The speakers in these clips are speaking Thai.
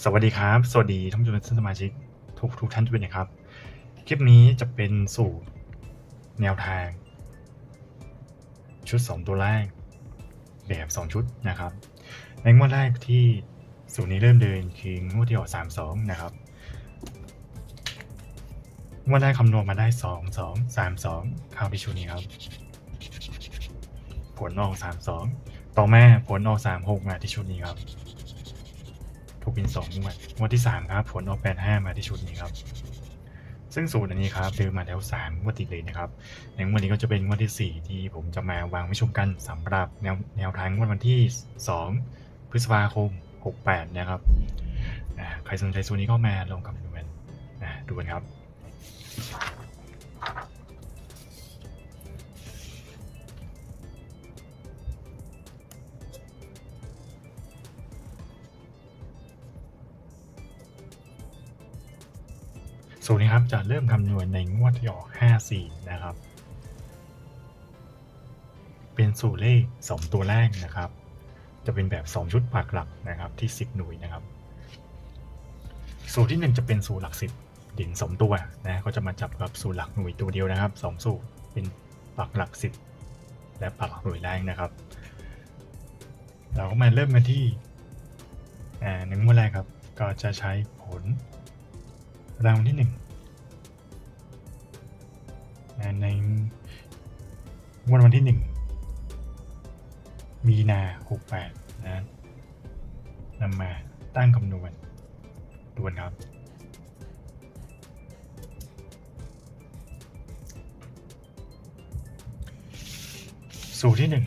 สวัสดีครับ สวัสดีท่านผู้ชมท่านสมาชิกทุกทุกท่านทุกท่านนะครับ คลิปนี้จะเป็นสูตรแนวทาง ชุด 2 ตัวแรก แบบ 2 ชุดนะครับ ในงวดแรกที่สูตรนี้เริ่มเดินคืองวดที่ออก3 2 นะครับงวดแรกคำนวณมาได้ 2 2 3 2เข้าที่ชุดนี้ครับ ผลออก 3 2 ต่อมาผลออก 3 6มาที่ชุดนี้ครับ ถูกบินสองงวดงวดที่สามครับผลออกแปดห้ามาที่ชุดนี้ครับซึ่งสูตรอันนี้ครับเดินมาแล้วสามงวดติดเลยนะครับในงวดนี้ก็จะเป็นงวดที่สี่ที่ผมจะมาวางไว้ชมกันสำหรับแนวแนวทางงวดวันที่สองพฤษภาคมหกแปดนะครับใครสนใจสูตรนี้ก็มาลองคำนวณอ่าดูกันครับ สูตรนี้ครับจะเริ่มคำนวณในงวดที่ออก 54 นะครับ เป็นสูตรเลข 2 ตัวแรกนะครับ จะเป็นแบบ 2 ชุดปากหลักนะครับที่ 10 หน่วยนะครับ สูตรที่ 1 จะเป็นสูตรหลัก 10 ดิ่ง2ตัวนะก็จะมาจับกับสูตรหลักหน่วยตัวเดียวนะครับ 2 สูตรเป็นปากหลัก 10 และปากหลักหน่วยแรกนะครับ เราก็มาเริ่มกันที่หนึ่งงวดแรกครับ ก็จะใช้ผล รางวัลที่หนึ่งในงวดวันที่หนึ่งมีนาหกแปดนะนำมาตั้งคำนวณดวนครับสูตรที่หนึ่ง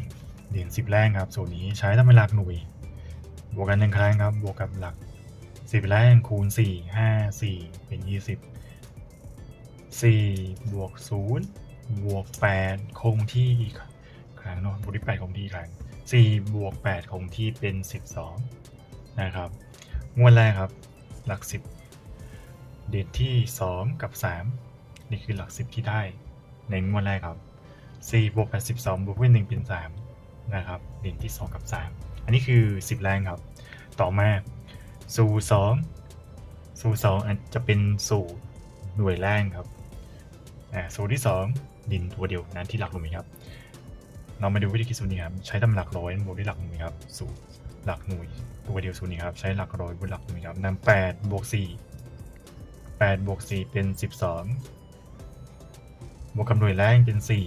เหรียญสิบแรงครับ สูตรนี้ใช้ทำเป็นหลักหน่วย บวกกันหนึ่งครั้งครับ บวกกับหลัก สิบแรงคูณสี่ห้าสี่เป็นยี่สิบสี่บวกศูนย์บวกแปดคงที่อีกครั้งเนาะบวกที่แปดคงที่อีกครั้งสี่บวกแปดคงที่เป็นสิบสองนะครับงวดแรกครับ หลักสิบเด่นที่สองกับสามนี่คือหลักสิบที่ได้ในงวดแรกครับสี่บวกแปดสิบสองบวกด้วยหนึ่งเป็นสามนะครับเด่นที่สองกับสามอันนี้คือสิบแรงครับ ต่อมา สูสองสูสองอันจะเป็นสูหน่วยแรงครับอ่าสูที่สองดินตัวเดียวนั้นที่หลักหน่วยครับ เรามาดูวิธีคิดสูตรนี้ครับใช้ตำหลักร้อยบวกด้วยหลักหน่วยครับสูตรหลักหน่วยตัวเดียวสูตรนี้ครับใช้หลักร้อยบวกหลักหน่วยครับนำแปดบวกสี่แปดบวกสี่เป็นสิบสองบวกกับหน่วยแรงเป็นสี่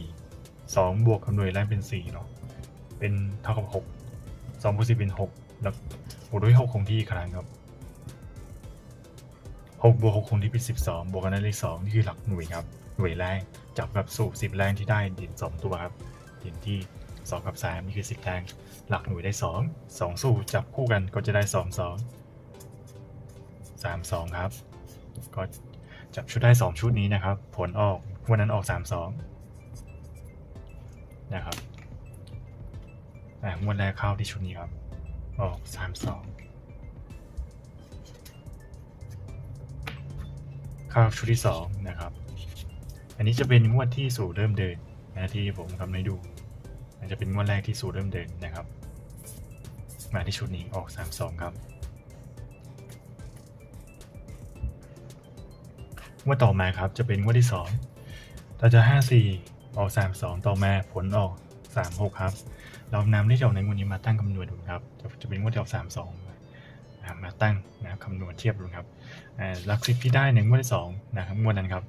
สองบวกกับหน่วยแรงเป็นสี่เนาะเป็นเท่ากับหกสองบวกสี่เป็นหกแล้ว บวกด้วยหกคงที่อีกครั้งครับหกบวกหกคงที่เป็นสิบสองบวกกันได้เลขสองนี่คือหลักหน่วยครับ หน่วยแรงจับกับสูบสิบแรงที่ได้เด่นสองตัวครับเด่นที่สองกับสามนี่คือสิบแรงหลักหน่วยได้สองสองสูบจับคู่กันก็จะได้สองสองสามสองครับ ก็จับชุดได้สองชุดนี้นะครับ ผลออกวันนั้นออกสามสองนะครับอ่างวดแรกเข้าที่ชุดนี้ครับ ออกสามสองข้าวชุดที่สองนะครับ อันนี้จะเป็นงวดที่สู่เริ่มเดินนะที่ผมทำให้ดูอาจจะเป็นงวดแรกที่สู่เริ่มเดินนะครับ มาที่ชุดนี้ออกสามสองครับงวดต่อมาครับจะเป็นงวดที่สองเราจะห้าสี่ออกสามสองต่อมาผลออกสามหกครับ เรานำเลขที่ออาในงวดนี้มาตั้งคำนวณดูครับ จะจะเป็นงวดที่ออกสามสองมาตั้งนะครับคำนวณเทียบดูครับหลักสิบที่ได้ในงวดที่สองนะครับงวดนั้นครับ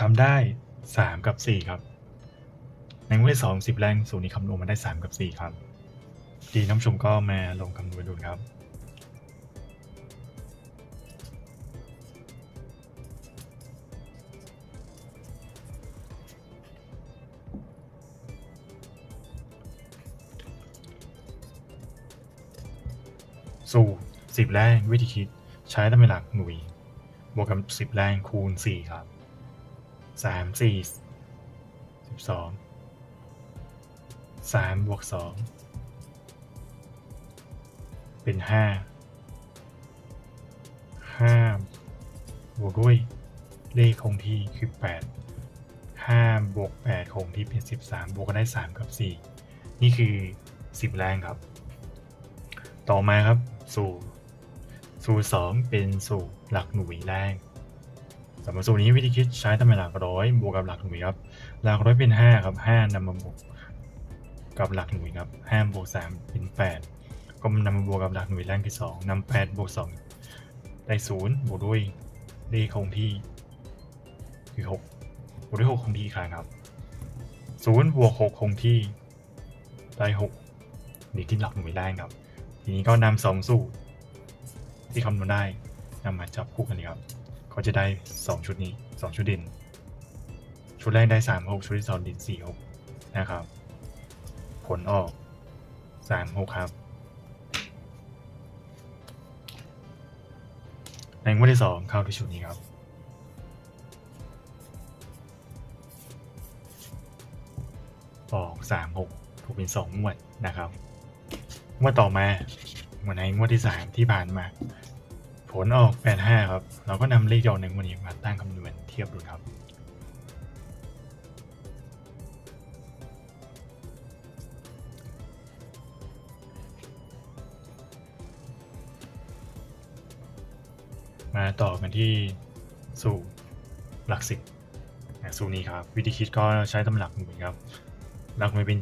ทำได้สามกับสี่ครับในงวดที่สองสิบแรงสูงนี้คำนวณมาได้สามกับสี่ครับดีน้ำชมก็มาลงคำนวณดูครับ สู่สิบแรงวิธีคิดใช้ตำแหน่งหลักหน่วย บวกกับสิบแรงคูณสี่ครับสามสี่สิบสองสามบวกสองเป็นห้าห้าบวกด้วยเลขคงที่คือแปดห้าบวกแปดคงที่เป็นสิบสามบวกกันได้สามกับสี่นี่คือสิบแรงครับ ต่อมาครับ สู่สูตรสองเป็นสูตรหลักหน่วยแรกสำหรับสูตรนี้วิธีคิดใช้ตำแหน่งหลักร้อยบวกกับหลักหน่วยครับ หลักร้อยเป็นห้าครับห้านำมาบวกกับหลักหน่วยครับห้าบวกสามเป็นแปดก็นำมาบวกกับหลักหน่วยแรกคือสองนำแปดบวกสองได้ศูนย์บวกด้วยเลขคงที่คือหกบวกด้วยหกคงที่ครั้งครับศูนย์บวกหกคงที่ได้หกนี่ที่หลักหน่วยแรกครับ ทีนี้ก็นำสองสูตรที่คำนวณได้นำมาจับคู่กันเลยครับ ก็จะได้สองชุดนี้สองชุดด่นชุดแรกได้สามหกชุดที่สองด่นสี่หกนะครับ ผลออกสามหกครับ ในงวดที่สองเข้าที่ชุดนี้ครับออกสามหกถูกเป็นสองงวดนะครับ งวดต่อมาวันไหนงวดที่สามที่ผ่านมา ผลออกแปดห้าครับ เราก็นำเลขยอดในงวดนี้มาตั้งคำนวณเทียบดูครับ มาต่อกันที่สูตรหลักสิบสูตรนี้ครับ วิธีคิดก็ใช้ตำหลักหน่วยครับ หลักหน่วยเป็น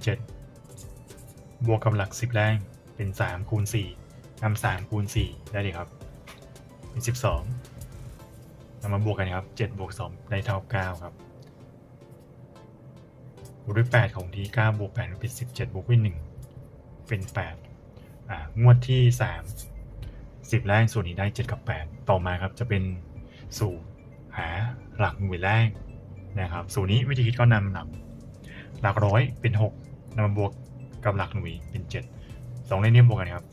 7 บวกกับหลัก 10 แรง เป็น3คูณ4นำ3คูณ4ได้เลยครับ เป็น12นำมาบวกกันครับ7บวก2ได้เท่า9ครับบวกด้วย8ของที่9บวก8เป็น17บวกด้วย1เป็น8อ่างวดที่3 10แรกส่วนนี้ได้7กับ8ต่อมาครับจะเป็นสูตรหาหลักหน่วยแรกนะครับ สูตรนี้วิธีคิดก็นำหลักหลักร้อยเป็นหกนำมาบวกกับหลักหน่วยเป็นเจ็ด สองเลขนี้บวกกันครับ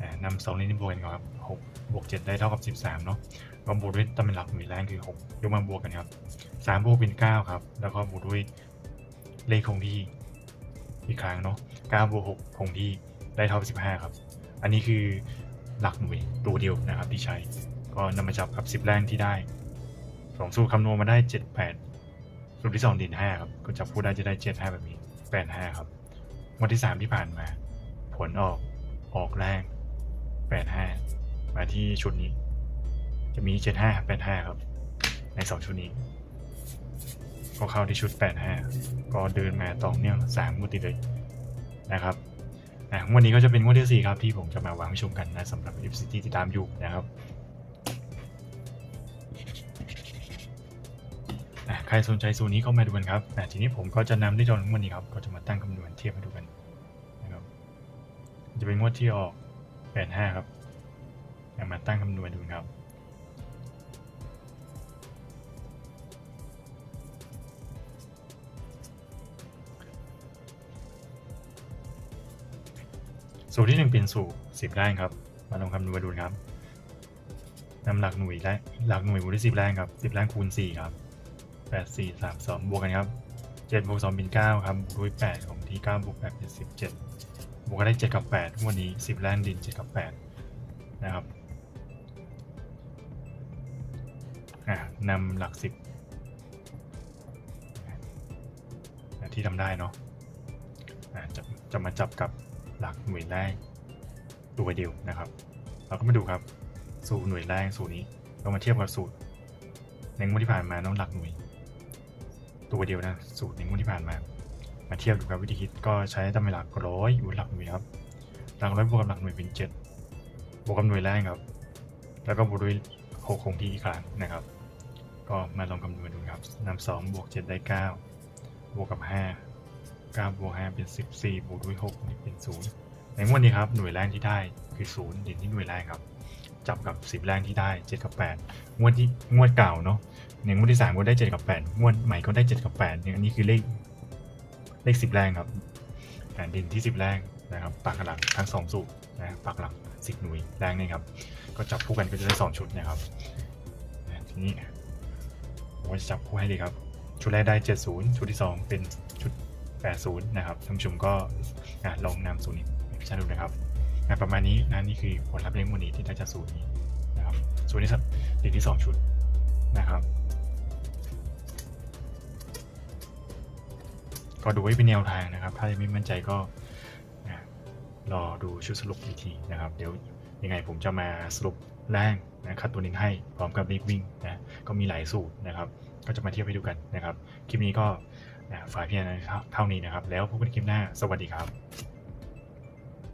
อ่นำสองเลขนี้บวกกันครับหกบวกเจ็ดได้เท่ากับสิบสามเนาะก็บวกด้วยตำแหน่งหลักหน่วยแรกคือหกยกมาบวกกันครับสามบวกเป็นเก้าครับ แล้วก็บวกด้วยเลขคงที่อีกครั้งเนาะเก้าบวกหกคงที่ได้เท่ากับสิบห้าครับ อันนี้คือหลักหน่วยตัวเดียวนะครับที่ใช้ ก็นำมาจับกับสิบแรงที่ได้สองสูตรคำนวณมาได้เจ็ดแปดสูตรที่สองดินห้าครับ ก็จับคู่ได้จะได้เจ็ดห้าแบบนี้แปดห้าครับวันที่สามที่ผ่านมา ผลออกออกแรงแปดห้ามาที่ชุดนี้ จะมีเจ็ดห้าแปดห้าครับ ในสองชุดนี้ ก็เข้าที่ชุดแปดห้าก็เดินมาต่อเนื่องสามงวดติดเลยนะครับอะวันนี้ก็จะเป็นงวดที่สี่ครับ ที่ผมจะมาวางให้ชมกันนะสำหรับ f c t ที่ตามอยู่นะครับใครสนใจสูตรนี้ก็มาดูกันครับทีนี้ผมก็จะนำได้จอทั้งหมดนี้ครับ ก็จะมาตั้งคำนวณเทียบให้ดูกัน จะเป็นงวดที่ออก85ครับเอามาตั้งคำนวณดูครับ สูตรที่หนึ่งเป็นสูตร10แรงครับ มาลองคำนวณดูครับนำหลักหน่วยแรกหลักหน่วยบวกด้วย10แรงครับ10แรงคูณ4ครับแปดสี่สามสองบวกกันครับเจ็ดบวกสองเป็นเก้าครับบวกด้วยแปดของที่เก้าบวกแปดเป็นสิบเจ็ด บวกกันได้เจ็ดกับแปดงวันนี้สิบแรงดินเจ็ดกับแปดนะครับนำหลักสิบที่ทำได้เนาะะจะจะมาจับกับหลักหน่วยแรกตัวเดียวนะครับ เราก็มาดูครับสูตรหน่วยแรกสูตรนี้ เรามาเทียบกับสูตรในงวดที่ผ่านมาน้องหลักหน่วย ตัวเดียวนะสูตรในงวดที่ผ่านมา มาเทียบดูครับวิธีคิดก็ใช้ตำแหน่หลักร้อยอยู่หลักหน่วยครับหลักร้อยบวกกับหลักหน่วยเป็นเจ็ดบวกกับหน่วยแรกครับ แล้วก็บวกด้วยหกคงที่อีกครั้งนะครับ ก็มาลองคำนวณดูครับนำสองบวกเจ็ดได้เก้าบวกกับห้าเก้าบวกห้าเป็นสิบสี่บวกด้วยหกเป็นศูนย์ในงวดนี้ครับหน่วยแรกที่ได้คือศูนย์เด่นที่หน่วยแรกครับ จับกับสิบแรกที่ได้เจ็ดกับแปดงวดที่งวดเก่าเนาะในงวดที่สามก็ได้เจ็ดกับแปดงวดใหม่ก็ได้เจ็ดกับแปดเนี่ยอันนี้คือเลข เลขสิบแรกครับอ่าเด่นที่สิบแรกนะครับปากหลักทั้งสองสูตรนะปากหลักสิบหน่วยแรกนี่ครับ ก็จับคู่กันก็จะได้สองชุดนะครับทีนี้ผมก็จะจับคู่ให้เลยครับ ชุดแรกได้เจ็ดศูนย์ชุดที่สองเป็นชุดแปดศูนย์นะครับท่านผู้ชมก็ลองนำสูตรนี้ไปพิจารณาดูนะครับอะประมาณนี้นะนี่คือผลลัพธ์เลี้ยงมูลนี้ที่ได้จากสูตรนี้นะครับสูตรนี้สักเด็กที่สองชุดนะครับ ก็ดูไว้เป็นแนวทางนะครับ ถ้ายังไม่มั่นใจก็รอดูชุดสรุปอีกทีนะครับ เดี๋ยวยังไงผมจะมาสรุปแรงนะคัดตัวนึ่งให้พร้อมกับรีบวิ่งนะก็มีหลายสูตรนะครับ ก็จะมาเทียบให้ดูกันนะครับ คลิปนี้ก็ฝากเพียงเท่านี้นะครับ แล้วพบกันคลิปหน้าสวัสดีครับ